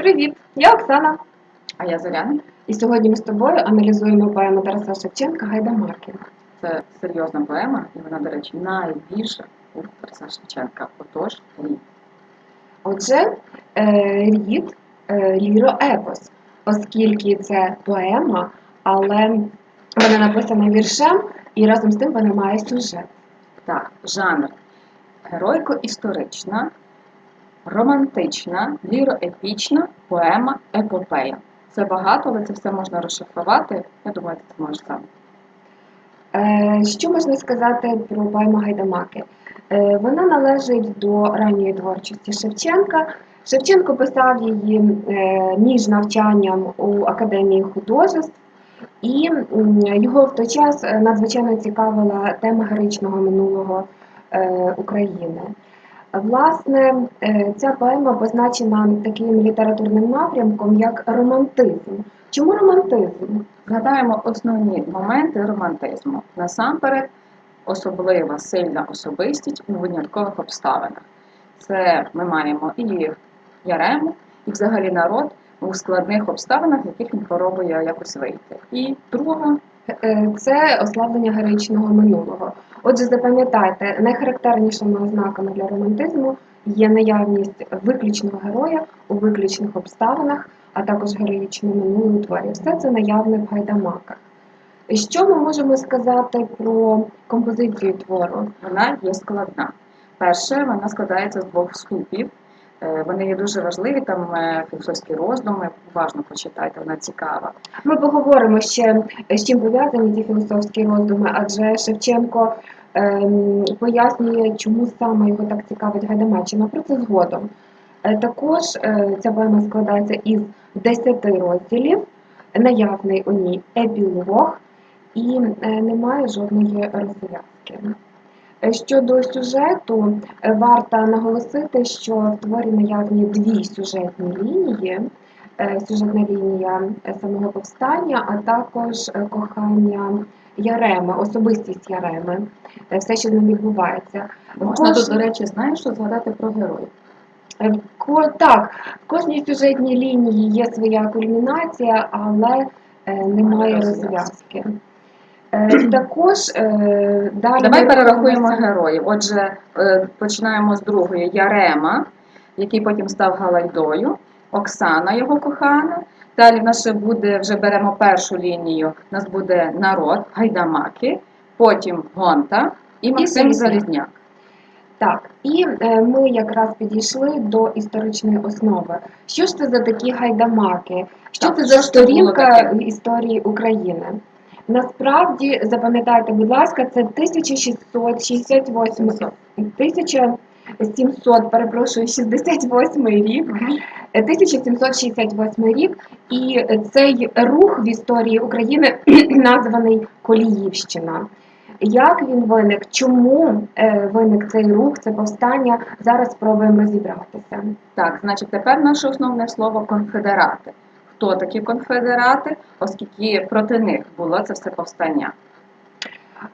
Привіт! Я Оксана. А я Зоряна. І сьогодні ми з тобою аналізуємо поему Тараса Шевченка Гайдамаки. Це серйозна поема, і вона, до речі, найбільша у Тараса Шевченка. Отож. Отже, е, рід е, ліроепос, оскільки це поема, але вона написана віршем і разом з тим вона має сюжет. Так, жанр геройко-історична, романтична, ліроепічна поема, епопея. Це багато, але це все можна розшифрувати. Я думаю, ти це можеш сам. Е, Що можна сказати про поему Гайдамаки? Е, Вона належить до ранньої творчості Шевченка. Шевченко писав її е, між навчанням у Академії художеств, і його в той час надзвичайно цікавила тема героїчного минулого України. Власне, е, ця поема позначена таким літературним напрямком, як романтизм. Чому романтизм? Згадаємо основні моменти романтизму. Насамперед, особлива сильна особистість у виняткових обставинах. Це ми маємо і Ярему, і взагалі народ у складних обставинах, в яких він пробує якось вийти. І друга Е, Це ослаблення героїчного минулого. Отже, запам'ятайте, найхарактернішими ознаками для романтизму є наявність виключного героя у виключних обставинах, а також героїчне минуле творі. Все це наявне в гайдамаках. Що ми можемо сказати про композицію твору? вона є складна. Перше, вона складається з двох вступів. Е, Вони є дуже важливі, там е, філософські роздуми, уважно почитайте, вона цікава. Ми поговоримо ще, з чим пов'язані ці філософські роздуми, адже Шевченко ем, пояснює, чому саме його так цікавить Гайдамаччина. Про це згодом. Е, також е, ця поема складається із 10 розділів, наявний у ній епілог і е, немає жодної розв'язки. Щодо сюжету, е, варто наголосити, що в творі наявні дві сюжетні лінії е, сюжетна лінія е, самого повстання, а також кохання Яреми, особистість Яреми, все, що з ним відбувається. Можна Кож- тут, до речі, знаєш, що згадати про героїв. Так, в кожній сюжетній лінії є своя кульмінація, але немає розв'язки. Е, Також е, далі Давай перерахуємо героїв. Отже, е, починаємо з другої Ярема, який потім став Галайдою, Оксана, його кохана. Далі в нас ще буде, вже беремо першу лінію, у нас буде народ, гайдамаки, потім Гонта і Максим Залізняк. Залізняк. Так, і е, ми якраз підійшли до історичної основи. Що ж це за такі гайдамаки? Що Так, це за сторінка історії України? Насправді, запам'ятайте, будь ласка, це 1668 1700, перепрошую, 68 рік. 1768 рік, і цей рух в історії України названий Коліївщина. Як він виник? Чому е, виник цей рух, це повстання? Зараз спробуємо розібратися. Так, значить, тепер наше основне слово конфедерати. Хто такі конфедерати, оскільки проти них було це все повстання.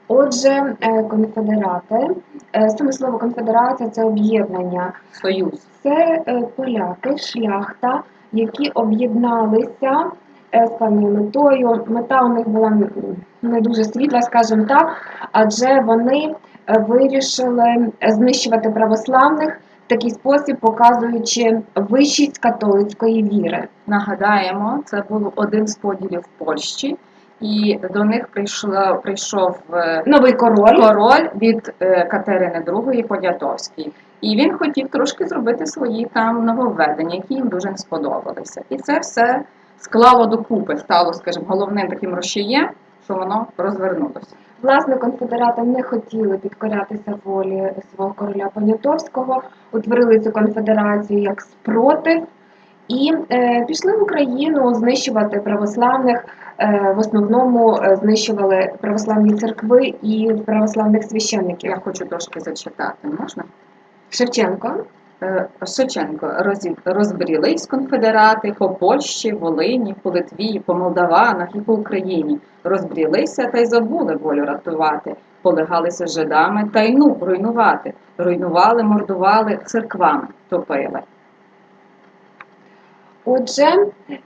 Отже, е, конфедерати, е, саме слово конфедерація це об'єднання. Союз. Це е, поляки, шляхта, які об'єдналися з певною метою. Мета у них була не дуже світла, скажімо так, адже вони вирішили знищувати православних в такий спосіб, показуючи вищість католицької віри. Нагадаємо, це був один з поділів Польщі, і до них прийшло, прийшов е, Новий король. король від е, Катерини II Подятовської. І він хотів трошки зробити свої там нововведення, які їм дуже не сподобалися. І це все склало докупи, стало, скажімо, головним таким розчієм, що воно розвернулося. Власне, конфедерати не хотіли підкорятися волі свого короля Понятовського, утворили цю конфедерацію як спротив і е, пішли в Україну знищувати православних. Е, в основному е, знищували православні церкви і православних священників. Я хочу трошки зачитати, можна? Шевченко. Е, Шевченко розбрілись конфедерати по Польщі, Волині, по Литві, по Молдаванах і по Україні. Розбрілися та й забули волю рятувати, полегалися жидами та й ну руйнувати. Руйнували, мордували, церквами топили. Отже,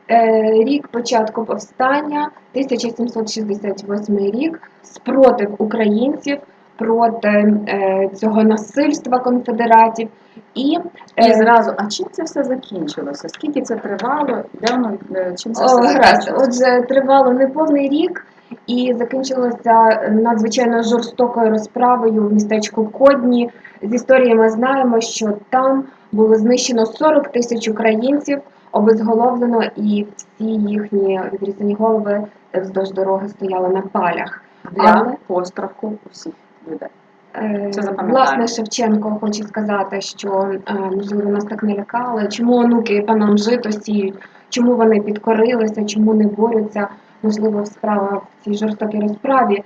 е, рік початку повстання, 1768 рік, спротив українців проти е, цього насильства конфедератів і, І е, зразу, а чим це все закінчилося? Скільки це тривало? Де воно е, чим це все закінчилося? Отже, тривало неповний рік і закінчилося надзвичайно жорстокою розправою в містечку Кодні. З історії ми знаємо, що там було знищено 40 тисяч українців, обезголовлено, і всі їхні відрізані голови вздовж дороги стояли на палях. Для Але- постраху усіх людей. Е, Це. Власне, Шевченко хоче сказати, що е, можливо нас так не лякали, чому онуки панам жито сіють, чому вони підкорилися, чому не борються, можливо, справа в цій жорстокій розправі.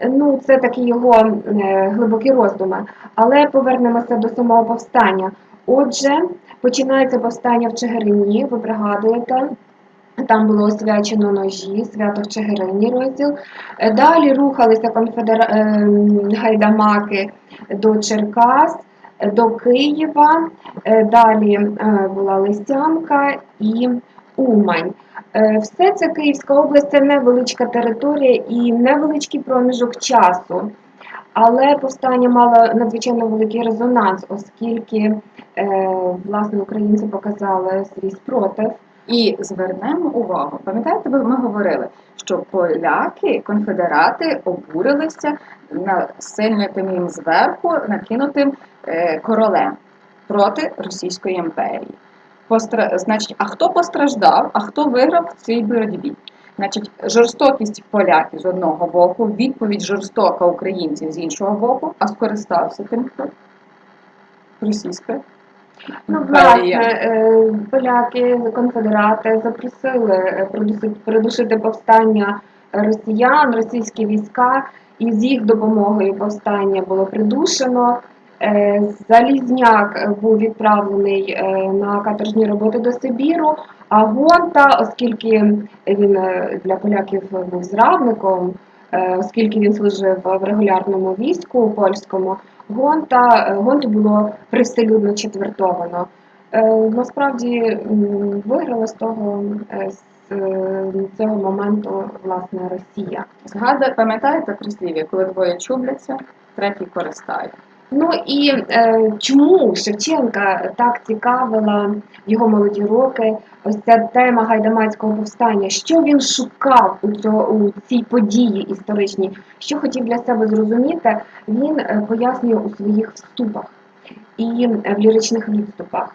Е, Ну, це такі його е, глибокі роздуми. Але повернемося до самого повстання. Отже, починається повстання в Чигирині, ви пригадуєте. Там було освячено ножі, свято в Чигирині розділ. Е, Далі рухалися конфедера... ем, гайдамаки до Черкас, до Києва. Е, Далі е, була Лисянка і Умань. Все це Київська область це невеличка територія і невеличкий проміжок часу. Але повстання мало надзвичайно великий резонанс, оскільки власне українці показали свій спротив. І звернемо увагу. Пам'ятаєте, ми говорили, що поляки, конфедерати обурилися на сильним їм зверху накинутим е, королем проти Російської імперії. Постра... Значить, а хто постраждав, а хто виграв в цій боротьбі? Значить, жорстокість поляків з одного боку, відповідь жорстока українців з іншого боку, а скористався тим хто? Російська Ну, власне, е, поляки, конфедерати запросили е, придушити, повстання росіян, російські війська, і з їх допомогою повстання було придушено. Е, Залізняк був відправлений на каторжні роботи до Сибіру, а Гонта, оскільки він для поляків був зрадником, оскільки він служив в регулярному війську польському, Гонта, е, Гонту було привселюдно четвертовано. Е, Насправді виграла з того е, з цього моменту власне Росія. Згадує, пам'ятаєте прислів'я, коли двоє чубляться, третій користає. Ну і е, чому Шевченка так цікавила його молоді роки ось ця тема гайдамацького повстання? Що він шукав у, цього, у цій події історичній? Що хотів для себе зрозуміти, він е, пояснює у своїх вступах і е, в ліричних відступах.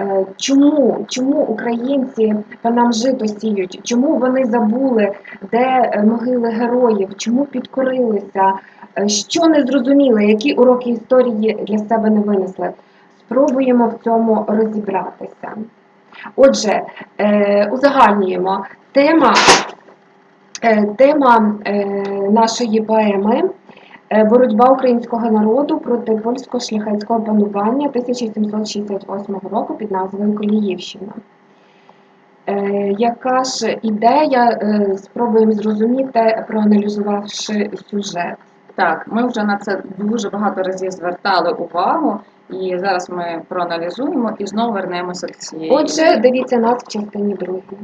Е, Чому, чому українці по нам жито сіють? Чому вони забули, де могили героїв? Чому підкорилися? Е, Що не зрозуміли, які уроки історії для себе не винесли? Спробуємо в цьому розібратися. Отже, е, узагальнюємо тема, е, тема нашої поеми Боротьба українського народу проти польського шляхетського панування 1768 року під назвою Коліївщина. Яка ж ідея, спробуємо зрозуміти, проаналізувавши сюжет. Так, ми вже на це дуже багато разів звертали увагу, і зараз ми проаналізуємо і знову вернемося до цієї. Отже, дивіться нас в частині другій.